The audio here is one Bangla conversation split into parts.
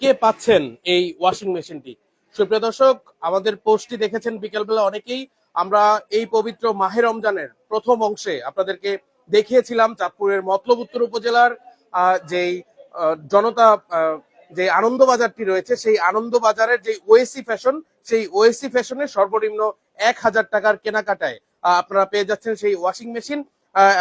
কে পাচ্ছেন এই ওয়াশিং মেশিনটি সুপ্রিয় দর্শক, আমাদের পোস্টটি দেখেছেন বিকেলবেলা অনেকেই। আমরা এই পবিত্র মাহে রমজানের প্রথম অংশে আপনাদেরকে দেখিয়েছিলাম চাঁদপুরের মতলব উত্তর উপজেলার যেই জনতা যে আনন্দ বাজারটি রয়েছে, সেই আনন্দ বাজারের যে ওএসি ফ্যাশন সেই ওএসি ফ্যাশনের সর্বনিম্ন এক হাজার টাকার কেনাকাটায় আপনারা পেয়ে যাচ্ছেন সেই ওয়াশিং মেশিন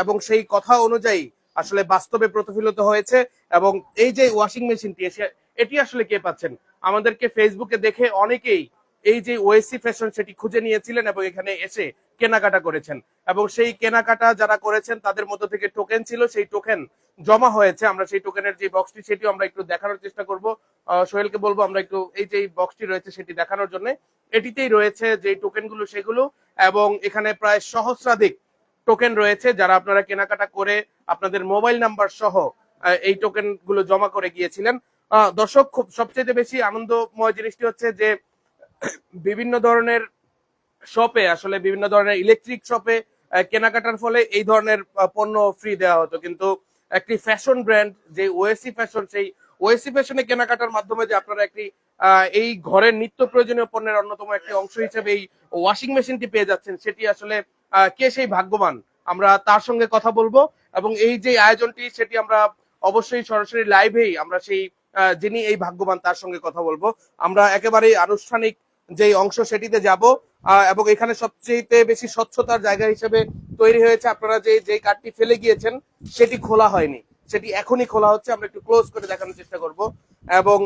এবং সেই কথা অনুযায়ী আসলে বাস্তবে প্রতিফলিত হয়েছে এবং এই যে ওয়াশিং মেশিনটি এসে এটি আসলে কে পাচ্ছেন? আমাদেরকে ফেসবুকে দেখে অনেকেই এই যে ওয়েসি ফ্যাশন সেটি খুঁজে নিয়েছিলেন এবং এখানে এসে কেনাকাটা করেছেন। এবং সেই কেনাকাটা যারা করেছেন, তাদের মধ্য থেকে টোকেন ছিল, সেই টোকেন জমা হয়েছে। আমরা সেই টোকেনের যে বক্সটি সেটিও আমরা একটু দেখানোর চেষ্টা করব। সোহেলকে বলব, আমরা একটু এই যে বক্সটি রয়েছে, সেটি দেখানোর জন্য। এটিতেই রয়েছে যে টোকেনগুলো সেগুলো এবং এখানে প্রায় সহস্রাধিক টোকেন রয়েছে। যারা আপনারা কেনাকাটা করে আপনাদের মোবাইল নাম্বার সহ এই টোকেনগুলো জমা করে গিয়েছিলেন দর্শক, খুব সবচেয়ে বেশি আনন্দময় জিনিসটি হচ্ছে যে বিভিন্ন ধরনের শপে, আসলে বিভিন্ন ধরনের ইলেকট্রিক শপে কেনাকাটার ফলে এই ধরনের পণ্য ফ্রি দেওয়া হতো। কিন্তু একটি ফ্যাশন ব্র্যান্ড যে ওএসি ফ্যাশন সেই ওএসি ফ্যাশনে কেনাকাটার মাধ্যমে যে আপনারা একটি এই ঘরের নিত্য প্রয়োজনীয় পণ্যের অন্যতম একটি অংশ হিসেবে এই ওয়াশিং মেশিনটি পেয়ে যাচ্ছেন, সেটি আসলে কে সেই ভাগ্যবান? আমরা তার সঙ্গে কথা বলব এবং এই যে আয়োজনটি, সেটি আমরা অবশ্যই সরাসরি লাইভেই আমরা সেই যিনি এই ভাগ্যবান, তার সঙ্গে কথা বলব। আমরা একেবারে আনুষ্ঠানিক যে অংশ সেটিতে যাব এবং এখানে সবচেয়ে বেশি স্বচ্ছতার জায়গা হিসেবে তৈরি হয়েছে। আপনারা যে যে কার্ডটি ফেলে গিয়েছেন, সেটি খোলা হয়নি। সেটি এখনই খোলা হচ্ছে, আমরা একটু ক্লোজ করে দেখানোর চেষ্টা করব। এবং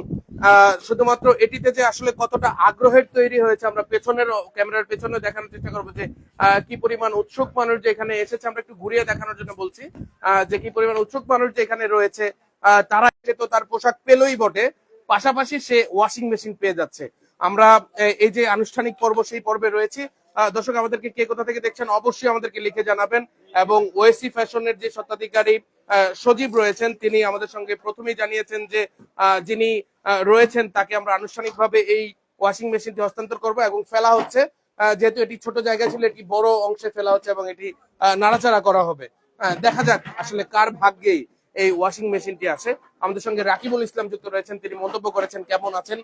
শুধুমাত্র এটিতে যে আসলে কতটা আগ্রহের তৈরি হয়েছে, আমরা পেছনের ক্যামেরার পেছনে দেখানোর চেষ্টা করব যে কি পরিমাণ উৎসুক মানুষ যে এখানে এসেছে, আমরা একটু ঘুরিয়ে দেখানোর জন্য বলছি যে কি পরিমাণ উৎসুক মানুষ যে এখানে রয়েছে তারা এসে তো তার পোশাক পেলই বটে, পাশাপাশি সে ওয়াশিং মেশিন পেয়ে যাচ্ছে। আমরা এই যে আনুষ্ঠানিক পর্ব, সেই পর্বে রয়েছি। দর্শক, আমাদেরকে কে কোথা থেকে দেখছেন অবশ্যই আমাদেরকে লিখে জানাবেন এবং ওএসি ফ্যাশনের যে স্বত্বাধিকারী সজীব রয়েছেন, তিনি আমাদের সঙ্গে প্রথমেই জানিয়েছেন যে যিনি রয়েছেন, তাকে আমরা আনুষ্ঠানিকভাবে এই ওয়াশিং মেশিনটি হস্তান্তর করব এবং ফেলা হচ্ছে। যেহেতু এটি ছোট জায়গা ছিল, এটি বড় অংশে ফেলা হচ্ছে এবং এটি নাড়াচাড়া করা হবে। দেখা যাক আসলে কার ভাগ্যেই এই ওয়াশিং মেশিনটি আছে আমাদের সঙ্গে রাকিবুল ইসলাম যুক্ত রয়েছেন, তিনি মন্তব্য করেছেন, কেমন আছেন?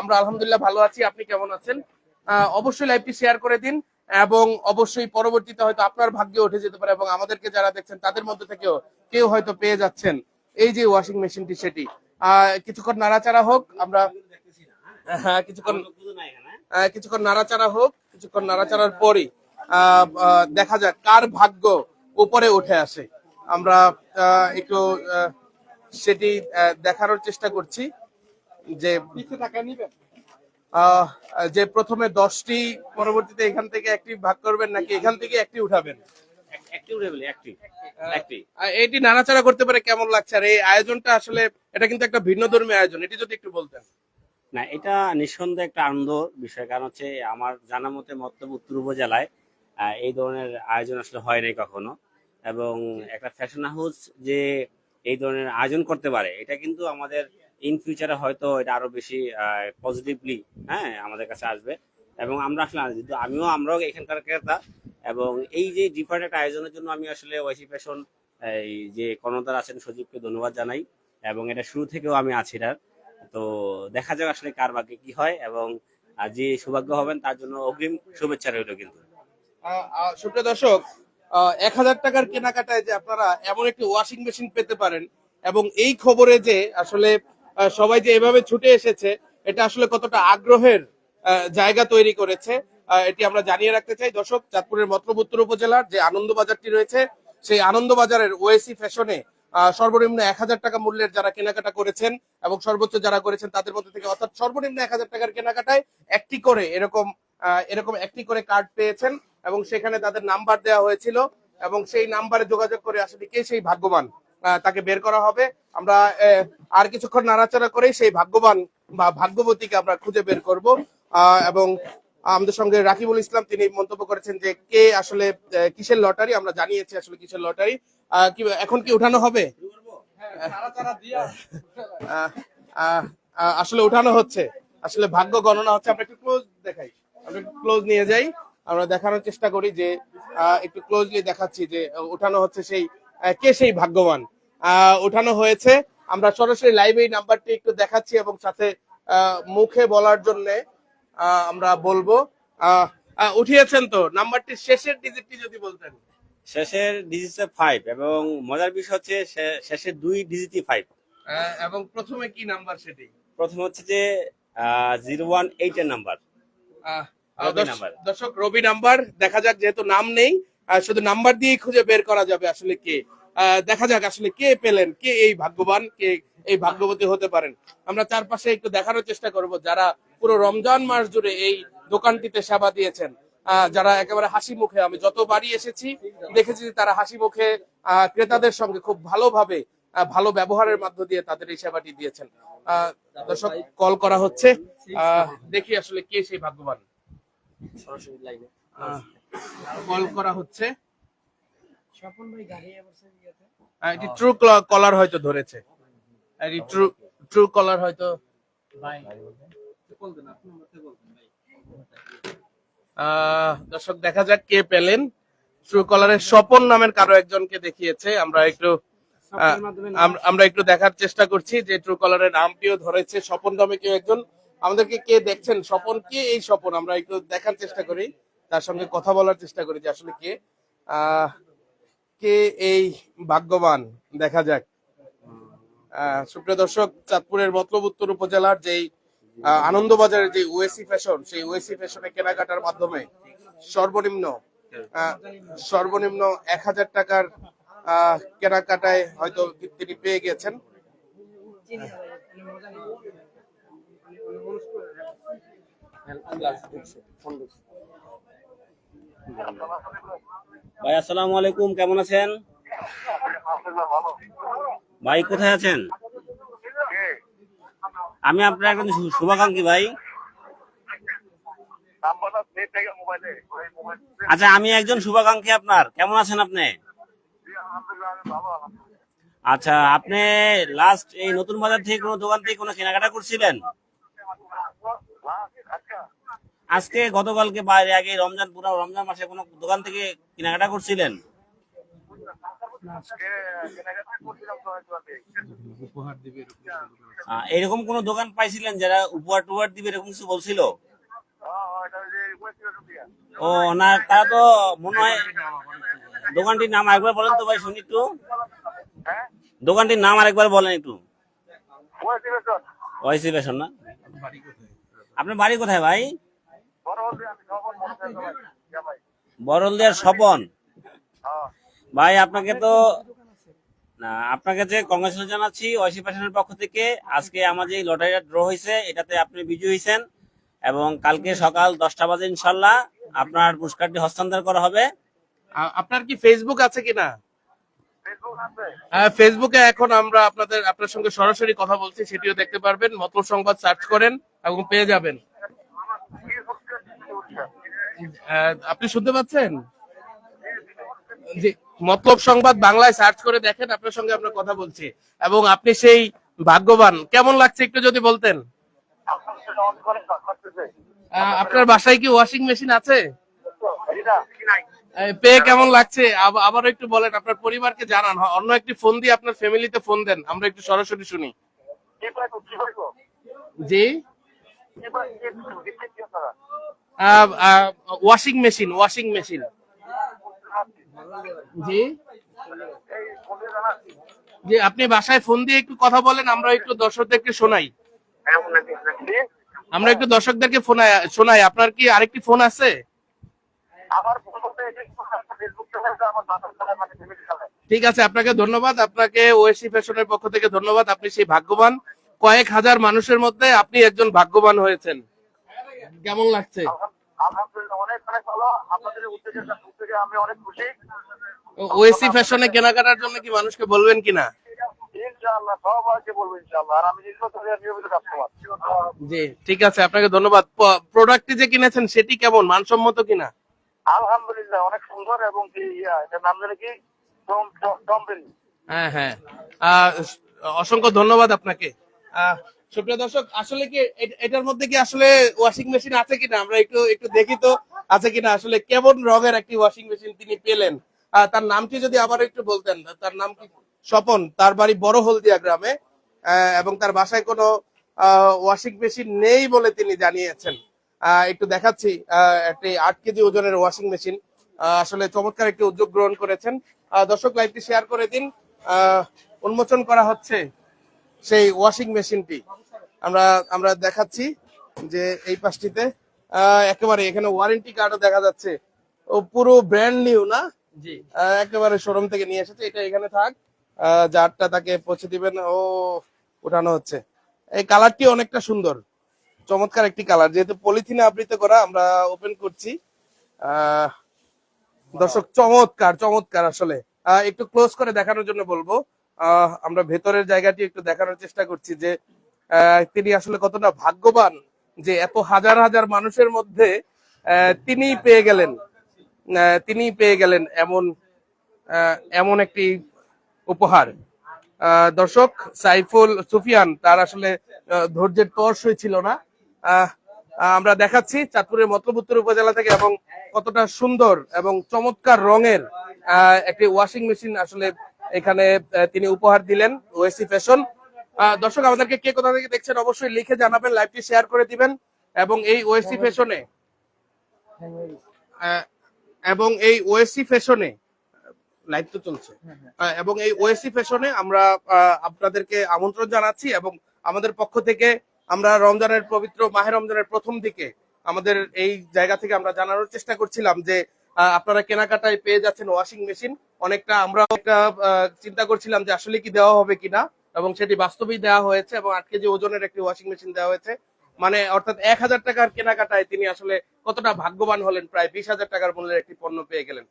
আমরা আলহামদুলিল্লাহ ভালো আছি, আপনি কেমন আছেন? অবশ্যই লাইভটি শেয়ার করে দিন এবং অবশ্যই পরবর্তীতে হয়তো আপনার ভাগ্যে উঠে যেতে পারে এবং আমাদেরকে যারা দেখছেন তাদের মধ্যে থেকেও কেউ হয়তো পেয়ে যাচ্ছেন এই যে ওয়াশিং মেশিনটি সেটি। কিছুক্ষণ নাড়াচাড়া হোক আমরা হ্যাঁ কিছুক্ষণ কিছুক্ষণ নাড়াচাড়া হোক কিছুক্ষণ নাড়াচাড়ার পরই দেখা যাক কার ভাগ্য উপরে উঠে আসে। আমরা একটু সেটি দেখানোর চেষ্টা করছি যে আহ, যে প্রথমে দশটি পরবর্তীতে এখান থেকে একটি ভাগ করবেন নাকি এখান থেকে একটি উঠাবেন? এটি নাড়াচাড়া করতে পারে কেমন লাগছে? আর এই আয়োজনটা আসলে এটা কিন্তু একটা ভিন্ন ধর্মী আয়োজন এটি যদি একটু বলতেন। না এটা নিঃসন্দেহে একটা আনন্দ বিষয় কারণ হচ্ছে আমার জানা মতে মতলব উত্তর উপজেলায় এই ধরনের আয়োজন আসলে হয় নাই কখনো। এবং একটা ফ্যাশন হাউস যে এই ধরনের আয়োজন করতে পারে এটা কিন্তু আমাদের ইন ফিউচারে হয়তো এটা আরও বেশি পজিটিভলি হ্যাঁ আমাদের কাছে আসবে। এবং আমরা আসলে, যেহেতু আমিও, আমরাও এখানকার ক্রেতা, এবং এই যে ডিফারেন্ট একটা আয়োজনের জন্য আমি আসলে ওয়াইসি ফ্যাশন, এই যে কর্ণধার আছেন সজীবকে ধন্যবাদ জানাই, এবং এটা শুরু থেকেও আমি আছি এটার। তো দেখা যাক আসলে কার ভাগ্যে কি হয়, এবং যে সৌভাগ্য হবেন তার জন্য অগ্রিম শুভেচ্ছা রইল কিন্তু। সুপ্রিয় দর্শক এক হাজার টাকার কেনাকাটায় যে আপনারা এমন একটি ওয়াশিং মেশিন পেতে পারেন, এবং এই খবরে যে আসলে সবাই যে এভাবে ছুটে এসেছে, এটা আসলে কতটা আগ্রহের জায়গা তৈরি করেছে এটি আমরা জানিয়ে রাখতে চাই। দর্শক, চাঁদপুরের মতলব উত্তর উপজেলার যে আনন্দ বাজারটি রয়েছে, সেই আনন্দ বাজারের ওএসি ফ্যাশনে সর্বনিম্ন এক হাজার টাকা মূল্যের যারা কেনাকাটা করেছেন এবং সর্বোচ্চ যারা করেছেন তাদের মধ্যে থেকে অর্থাৎ সর্বনিম্ন এক হাজার টাকার কেনাকাটায় একটি করে এরকম এরকম একটি করে কার্ড পেয়েছেন এবং সেখানে তাদের নাম্বার দেওয়া হয়েছিল এবং সেই নাম্বারে যোগাযোগ করে আসলে কে সেই ভাগ্যবান? তাকে বের করা হবে। আমরা আর কিছুক্ষণ নাড়াচাড়া করেই সেই ভাগ্যবান বা ভাগ্যবতীকে আমরা খুঁজে বের করব। আহ, এবং আমাদের সঙ্গে রাকিবুল ইসলাম তিনি মন্তব্য করেছেন যে কে আসলে কিসের লটারি? আমরা জানিয়েছি আসলে কিসের লটারি। কি এখন কি উঠানো হবে? আহ, আসলে উঠানো হচ্ছে। আসলে ভাগ্য গণনা হচ্ছে। আমরা একটু ক্লোজ দেখাই। আমরা একটু ক্লোজ নিয়ে যাই। আমরা দেখানোর চেষ্টা করি যে আহ, একটু ক্লোজলি দেখাচ্ছি যে উঠানো হচ্ছে সেই কে সেই ভাগ্যবান? উঠানো হয়েছে। আমরা সরাসরি লাইভে এই নাম্বারটি একটু দেখাচ্ছি এবং সাথে মুখে বলার জন্য আমরা বলব। উঠিয়েছেন তো। নাম্বারটির শেষের ডিজিটটি যদি বলতেন। শেষের ডিজিটে ফাইভ এবং মজার বিষয় হচ্ছে শেষের দুই ডিজিটই ফাইভ এবং প্রথমে কি নাম্বার সেটি? প্রথম হচ্ছে যে জিরো ওয়ান এইট এর নাম্বার দর্শক রবি নাম্বার দেখা যাক যেহেতু নাম নেই শুধু নাম্বার দিয়েই খুঁজে বের করা যাবে আসলে কে। দেখা যাক আসলে কে পেলেন কে এই ভাগ্যবান কে এই ভাগ্যবতী হতে পারেন। আমরা চারপাশে একটু দেখানোর চেষ্টা করব যারা পুরো রমজান মাস জুড়ে এই দোকানটিতে সেবা দিয়েছেন। যারা একেবারে হাসি মুখে আমি যতবারই এসেছি দেখেছি যে তারা হাসি মুখে আহ, ক্রেতাদের সঙ্গে খুব ভালোভাবে ভালো ব্যবহারের মধ্য দিয়ে তাদের এই সেবাটি দিয়েছেন। আহ, দর্শক কল করা হচ্ছে। আহ, দেখি আসলে কে সেই ভাগ্যবান। কল করা হচ্ছে। আহ, এটি ট্রু কলার হয়তো ধরেছে। এটি ট্রু ট্রু কলার হয়তো আহ, দর্শক দেখা যাক কে পেলেন। ট্রু কলারের স্বপন নামের কারও একজনকে দেখিয়েছে। আমরা একটু আমরা একটু দেখার চেষ্টা করছি যে ট্রু কলারের নামটিও ধরেছে। স্বপন নামে কেউ একজন। আমাদেরকে কে দেখছেন? স্বপন কে? এই স্বপন। আমরা একটু দেখার চেষ্টা করি। তার সঙ্গে কথা বলার চেষ্টা করি যে আসলে কে। আহ কে এই ভাগ্যবান? দেখা যাক। সুপ্রিয় দর্শক, চাঁদপুরের মতলব উত্তর উপজেলার যেই আনন্দবাজারের যে ওএসি ফ্যাশন, সেই ওয়েসি ফ্যাশনে কেনাকাটার মাধ্যমে সর্বনিম্ন সর্বনিম্ন এক হাজার টাকার কেনাকাটায় হয়তো তিনি পেয়ে গেছেন। ভাই, আসসালামু আলাইকুম, কেমন আছেন? ভাই, কোথায় আছেন? আমি আপনার একজন শুভাকাঙ্ক্ষী, ভাই। আচ্ছা আমি একজন শুভাকাঙ্ক্ষী আপনার। কেমন আছেন আপনি? আচ্ছা আপনি লাস্ট এই নতুন বাজার থেকে কোনো দোকান থেকে কোনো কেনাকাটা করছিলেন? আজকে গতকালকে বাইরে আগে রমজান পুরো রমজান মাসে কোনো দোকান থেকে কেনাকাটা করছিলেন? এরকম কোন দোকান পাইছিলেন যারা উপহার টুহার দিবে এরকম কিছু বলছিল? ও না তারা তো মনে হয় দোকানটির নাম আরেকবার বলেন তো ভাই শুনি একটু। দোকানটির নাম আরেকবার বলেন একটু। ওয়াইসি না? আপনার বাড়ি কোথায় ভাই? বরলদিয়ার স্বপন? ভাই আপনাকে তো না আপনাকে যে কংগ্রেচুলেশন জানাচ্ছি ওয়াইসি ফ্যাশনের পক্ষ থেকে আজকে আমাদের এই লটারিটা ড্র হয়েছে এটাতে আপনি বিজয়ী হয়েছেন। এবং কালকে সকাল দশটা বাজে ইনশাল্লাহ আপনার পুরস্কারটি হস্তান্তর করা হবে। আপনার কি ফেসবুক আছে কিনা? হ্যাঁ, ফেসবুকে এখন আমরা আপনাদের আপনার সঙ্গে সরাসরি কথা বলছি সেটিও দেখতে পারবেন। মতলব সংবাদ সার্চ করেন এবং পেয়ে যাবেন। আপনি শুনতে পাচ্ছেন? জি মতলব সংবাদ বাংলায় সার্চ করে দেখেন, আপনার সঙ্গে আমরা কথা বলছি। এবং আপনি সেই ভাগ্যবান। কেমন লাগছে একটু যদি বলতেন? আপনার বাসায় কি ওয়াশিং মেশিন আছে? পেয়ে কেমন লাগছে? আব- আবারও একটু বলেন, আপনার পরিবারকে জানান। অন্য একটি ফোন দিয়ে আপনার ফ্যামিলিতে ফোন দেন। আমরা একটু সরাসরি শুনি। জি? ওয়াশিং মেশিন ওয়াশিং মেশিন জি। জি আপনি বাসায় ফোন দিয়ে একটু কথা বলেন আমরা একটু দর্শকদেরকে শোনাই। আমরা একটু দর্শকদেরকে শোনাই। আপনার কি আরেকটি ফোন আছে? মানে ঠিক আছে আপনাকে ধন্যবাদ। আপনাকে ওয়েসি ফ্যাশনের পক্ষ থেকে ধন্যবাদ। আপনি সেই ভাগ্যবান। কয়েক হাজার মানুষের মধ্যে আপনি একজন ভাগ্যবান হয়েছেন। কেমন লাগছে? ওএসি ফ্যাশনে কেনাকাটার জন্য কি মানুষকে বলবেন কিনা? জি ঠিক আছে আপনাকে ধন্যবাদ। প্রোডাক্টটি যে কিনেছেন সেটি কেমন? মানসম্মত কিনা? আলহামদুলিল্লাহ অনেক সুন্দর এবং কি নাম জানি কি? হ্যাঁ হ্যাঁ। অসংখ্য ধন্যবাদ আপনাকে। আহ, সুপ্রিয় দর্শক, আসলে কি এটার মধ্যে কি আসলে ওয়াশিং মেশিন আছে কিনা? আমরা একটু একটু দেখি তো, আছে কিনা? আসলে কেমন রঙের একটি ওয়াশিং মেশিন তিনি পেলেন? তার নামটি যদি আবার একটু বলতেন তার নাম কি? স্বপন, তার বাড়ি বড় হলদিয়া গ্রামে এবং তার বাসায় কোনো ওয়াশিং মেশিন নেই বলে তিনি জানিয়েছেন। একটু দেখাচ্ছি একটি আট কেজি ওজনের ওয়াশিং মেশিন আসলে চমৎকার একটি উদ্যোগ গ্রহণ করেছেন। দর্শক লাইভটি শেয়ার করে দিন। উন্মোচন করা হচ্ছে। সেই ওয়াশিং মেশিনটি আমরা আমরা দেখাচ্ছি যে এই পাশটিতে একেবারে এখানে ওয়ারেন্টি কার্ডও দেখা যাচ্ছে। ও পুরো ব্র্যান্ড নিউ না? জি। একেবারে শোরুম থেকে নিয়ে এসেছে। এটা এখানে থাক। যারটা তাকে পৌঁছে দিবেন ও উঠানো হচ্ছে। এই কালারটি অনেকটা সুন্দর। চমৎকার একটি কালার যেহেতু পলিথিনে আবৃত করা আমরা ওপেন করছি। আহ, দর্শক চমৎকার চমৎকার আসলে। একটু ক্লোজ করে দেখানোর জন্য বলব। আমরা ভেতরের জায়গাটি একটু দেখানোর চেষ্টা করছি যে তিনি আসলে কতটা ভাগ্যবান যে এত হাজার হাজার মানুষের মধ্যে তিনি পেয়ে গেলেন। তিনি পেয়ে গেলেন এমন এমন একটি উপহার। দর্শক, সাইফুল সুফিয়ান, তার আসলে ধৈর্যের তর্স হয়েছিল না। আমরা দেখাচ্ছি চাঁদপুরের মতলব উত্তর উপজেলা থেকে এবং কতটা সুন্দর এবং চমৎকার রঙের একটি ওয়াশিং মেশিন আসলে এখানে তিনি উপহার দিলেন ওএসি ফ্যাশন। দর্শক আমাদেরকে কে কোথা থেকে দেখছেন অবশ্যই লিখে জানাবেন লাইভটি শেয়ার করে দিবেন এবং এই ওএসি ফ্যাশনে এবং এই ওএসসি ফ্যাশনে লাইভ তো চলছে আহ, এবং এই ওএসসি ফ্যাশনে আমরা আপনাদেরকে আমন্ত্রণ জানাচ্ছি এবং আমাদের পক্ষ থেকে আমরা রমজানের পবিত্র মাহে রমজানের প্রথম দিকে আমাদের এই জায়গা থেকে আমরা জানানোর চেষ্টা করছিলাম যে আপনারা কেনাকাটায় পেয়ে যাচ্ছেন ওয়াশিং মেশিন অনেকটা আমরা একটা চিন্তা করছিলাম যে আসলে কি দেওয়া হবে কিনা, এবং সেটি বাস্তবেই দেওয়া হয়েছে, এবং আট কেজি ওজনের একটি ওয়াশিং মেশিন দেওয়া হয়েছে। মানে অর্থাৎ এক হাজার টাকার কেনাকাটায় তিনি আসলে কতটা ভাগ্যবান হলেন, প্রায় বিশ হাজার টাকার মূল্যের একটি পণ্য পেয়ে গেলেন।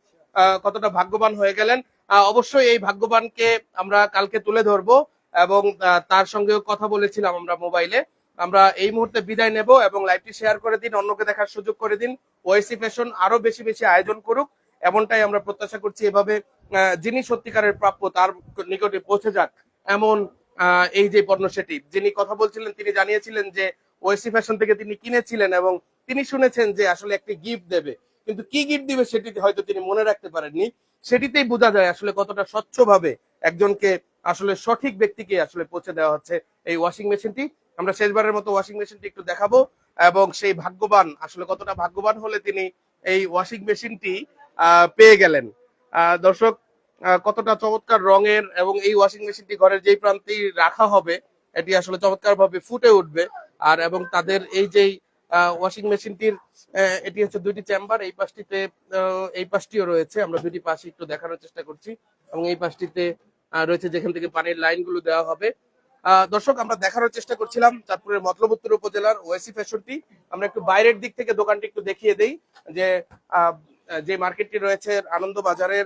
কতটা ভাগ্যবান হয়ে গেলেন। অবশ্যই এই ভাগ্যবানকে আমরা কালকে তুলে ধরবো, এবং তার সঙ্গেও কথা বলেছিলাম আমরা মোবাইলে। আমরা এই মুহূর্তে বিদায় নেব, এবং লাইভটি শেয়ার করে দিন, অন্যকে দেখার সুযোগ করে দিন। ওয়েসি ফ্যাশন আরও বেশি বেশি আয়োজন করুক, এমনটাই আমরা প্রত্যাশা করছি। এভাবে যিনি সত্যিকারের প্রাপ্য, তার নিকটে পৌঁছে যাক এমন এই যে পণ্য সেটি যিনি কথা বলছিলেন, তিনি জানিয়েছিলেন যে ওয়েসি ফ্যাশন থেকে তিনি কিনেছিলেন এবং তিনি শুনেছেন যে আসলে একটি গিফট দেবে। কিন্তু কি গিফট দিবে সেটি হয়তো তিনি মনে রাখতে পারেননি। সেটিতেই বোঝা যায় আসলে কতটা স্বচ্ছভাবে একজনকে আসলে সঠিক ব্যক্তিকে আসলে পৌঁছে দেওয়া হচ্ছে এই ওয়াশিং মেশিনটি আমরা শেষবারের মতো ওয়াশিং মেশিনটি একটু দেখাবো। এবং সেই ভাগ্যবান, আসলে কতটা ভাগ্যবান হলে তিনি এই ওয়াশিং মেশিনটি পেয়ে গেলেন। দর্শক কতটা চমৎকার রঙের এবং এই ওয়াশিং মেশিনটি ঘরের যেই প্রান্তেই রাখা হবে, এটি আসলে চমৎকার ভাবে ফুটে উঠবে। আর এবং তাদের এই যেই ওয়াশিং মেশিনটির এটি হচ্ছে দুইটি চেম্বার এই পাশটিতে এই পাশটিও রয়েছে। আমরা দুইটি পাশে একটু দেখানোর চেষ্টা করছি। এবং এই পাশটিতে রয়েছে যেখান থেকে পানির লাইনগুলো দেওয়া হবে। দর্শক, আমরা দেখানোর চেষ্টা করছিলাম চাঁদপুরের মতলব উত্তর উপজেলার ওএসি ফ্যাশনটি আমরা একটু বাইরের দিক থেকে দোকানটি একটু দেখিয়ে দেই যে যে মার্কেটটি রয়েছে আনন্দ বাজারের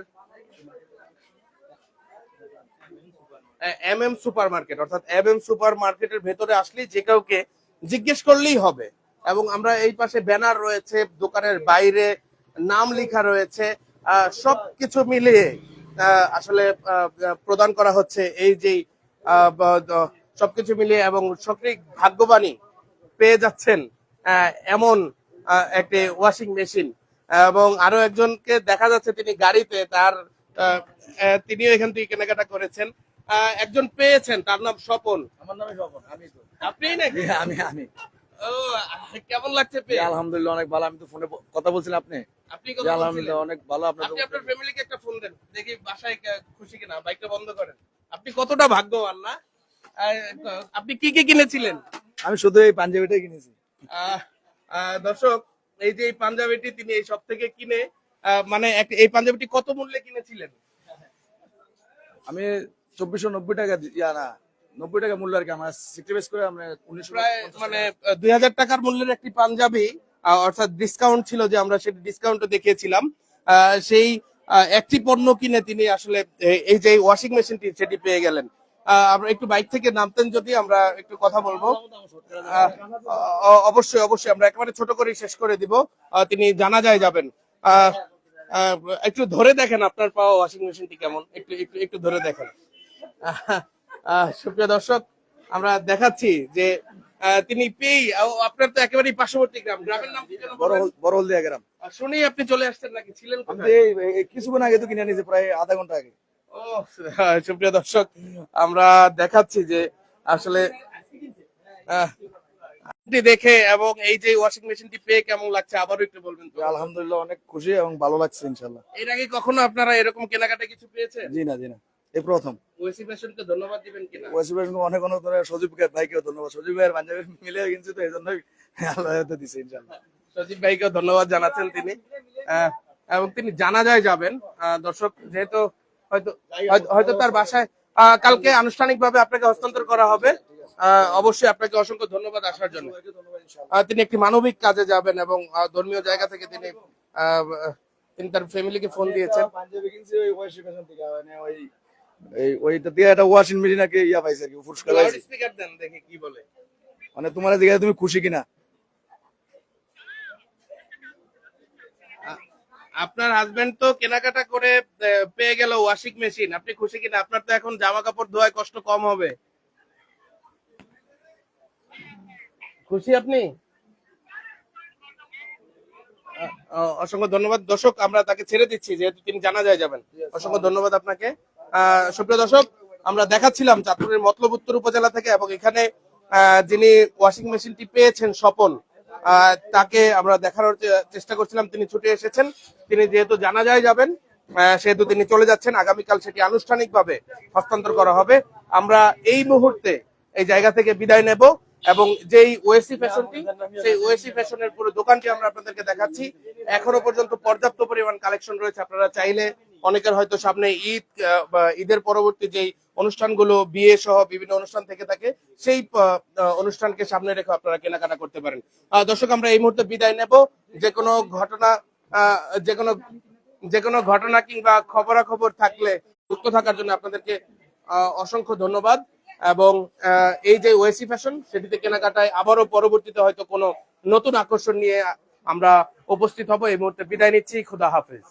এম এম সুপার মার্কেট অর্থাৎ এম এম সুপার মার্কেটের ভেতরে আসলেই যে কাউকে জিজ্ঞেস করলেই হবে। এবং আমরা এই পাশে ব্যানার রয়েছে, দোকানের বাইরে নাম লেখা রয়েছে সবকিছু মিলিয়ে আসলে প্রদান করা হচ্ছে এই যে সবকিছু মিলিয়ে এবং সঠিক ভাগ্যবানী পেয়ে যাচ্ছেন আহ, এমন একটি ওয়াশিং মেশিন। এবং আরও একজনকে দেখা যাচ্ছে তিনি গাড়িতে তার তিনিও এখান থেকে কেনাকাটা করেছেন। একজন পেয়েছেন তার নাম স্বপন। আমার নামে স্বপন। আমি তো। আপনি নাকি? আমি আমি। ও কেমন লাগছে আলহামদুলিল্লাহ অনেক ভালো। আমি তো ফোনে কথা বলছিলেন আপনি? আপনি আলহামদুলিল্লাহ অনেক ভালো আপনি আপনার ফ্যামিলিকে একটা ফোন দেন। দেখি বাসায় খুশি কিনা বাইকটা বন্ধ করেন। আপনি কতটা ভাগ্যবান না? আপনি কি কি কিনেছিলেন? আমি শুধু এই পাঞ্জাবিটাই কিনেছি। দর্শক এই যে এই পাঞ্জাবিটি তিনি এই সব থেকে কিনে মানে এই পাঞ্জাবিটি কত মূল্যে কিনেছিলেন? আমি চব্বিশশো নব্বই টাকা ইয়া না নব্বই টাকা মূল্য আর কি আমার বেস করে আমরা উনিশশো প্রায় মানে দুই হাজার টাকার মূল্যের একটি পাঞ্জাবি অর্থাৎ ডিসকাউন্ট ছিল যে আমরা সেটি ডিসকাউন্টে দেখিয়েছিলাম। সেই একটি পণ্য কিনে তিনি আসলে এই যে ওয়াশিং মেশিনটি সেটি পেয়ে গেলেন। আমরা একটু বাইক থেকে নামতেন যদি, আমরা একটু কথা বলব। অবশ্যই অবশ্যই, আমরা একেবারে ছোট করে শেষ করে দিব। তিনি জানা যায় যাবেন। একটু ধরে দেখেন আপনার পাওয়া ওয়াশিং মেশিনটি কেমন? একটু একটু একটু ধরে দেখেন। সুপ্রিয় দর্শক, আমরা দেখাচ্ছি যে তিনি পেয়ে আপনার তো একেবারেই পার্শ্ববর্তী গ্রাম। গ্রামের নাম কি যেন বড় বললেন? হল- বড় হলদিয়া গ্রাম। শুনেই আপনি চলে আসছেন নাকি? ছিলেন কিছুক্ষণ আগে তো কিনে নিয়েছি প্রায় আধা ঘণ্টা আগে। ও সুপ্রিয় দর্শক আমরা দেখাচ্ছি যে আসলে দেখে এবং এই যে ওয়াশিং মেশিনটি পেয়ে কেমন লাগছে আবারও একটু বলবেন তো। আলহামদুলিল্লাহ অনেক খুশি এবং ভালো লাগছে ইনশাল্লাহ। এর আগে কখনো আপনারা এরকম কেনাকাটা কিছু পেয়েছেন? জি না জি না। এই প্রথম। ওয়েসি ফ্যাশনকে ধন্যবাদ দিবেন কিনা? ওয়াসিফ ভাই অনেক অনেক সজীব ভাইকেও ধন্যবাদ। সজীব ভাইয়ের পাঞ্জাবি মিলে কিনছি তো এই জন্যই আল্লাহ দিছে সজীব ভাইকেও ধন্যবাদ জানাচ্ছেন তিনি। এবং তিনি জানা যায় যাবেন। দর্শক যেহেতু হয়তো তার বাসায় কালকে আনুষ্ঠানিকভাবে আপনাকে হস্তান্তর করা হবে। আহ, অবশ্যই আপনাকে অসংখ্য ধন্যবাদ আসার জন্য। তিনি একটি মানবিক কাজে যাবেন এবং ধর্মীয় জায়গা থেকে তিনি তিনি তার ফ্যামিলিকে ফোন দিয়েছেন। এই ওইটা দিয়ে একটা ওয়াশিং মেশিন ইয়া পাইছে আর কি পুরস্কার পাইছে। স্পিকার দেন দেখে কি বলে। মানে তোমার দিকে তুমি খুশি কিনা? আপনার হাজবেন্ড তো কেনাকাটা করে পেয়ে গেল ওয়াশিং মেশিন আপনি খুশি কিনা? আপনার তো এখন জামা কাপড় ধোয়ায় কষ্ট কম হবে। খুশি আপনি? অসংখ্য ধন্যবাদ। দর্শক আমরা তাকে ছেড়ে দিচ্ছি যেহেতু তিনি জানা যায় যাবেন। অসংখ্য ধন্যবাদ আপনাকে। সুপ্রিয় দর্শক, আমরা দেখাচ্ছিলাম চাঁদপুরের মতলব উত্তর উপজেলা থেকে এবং এখানে যিনি ওয়াশিং মেশিনটি পেয়েছেন স্বপন তাকে আমরা দেখানোর চেষ্টা করছিলাম। তিনি ছুটে এসেছেন। তিনি যেহেতু জানা যায় যাবেন সেহেতু তিনি চলে যাচ্ছেন। আগামীকাল সেটি আনুষ্ঠানিকভাবে হস্তান্তর করা হবে। আমরা এই মুহূর্তে এই জায়গা থেকে বিদায় নেব এবং যেই ওএসি ফ্যাশনটি সেই ওএসি ফ্যাশনের পুরো দোকানটি আমরা আপনাদেরকে দেখাচ্ছি। এখনও পর্যন্ত পর্যাপ্ত পরিমাণ কালেকশন রয়েছে। আপনারা চাইলে অনেকের হয়তো সামনে ঈদ ঈদের পরবর্তী যেই অনুষ্ঠানগুলো, বিয়ে সহ বিভিন্ন অনুষ্ঠান থেকে থাকে, সেই অনুষ্ঠানকে সামনে রেখে আপনারা কেনাকাটা করতে পারেন। দর্শক, আমরা এই মুহূর্তে বিদায় নেব। যে কোনো ঘটনা যে কোনো যে কোনো ঘটনা কিংবা খবরাখবর থাকলে, যুক্ত থাকার জন্য আপনাদেরকে অসংখ্য ধন্যবাদ এবং এই যে ওয়েসি ফ্যাশন, সেটিতে কেনাকাটায় আবারও পরবর্তীতে হয়তো কোনো নতুন আকর্ষণ নিয়ে আমরা উপস্থিত হব। এই মুহূর্তে বিদায় নিচ্ছি। খুদা হাফেজ।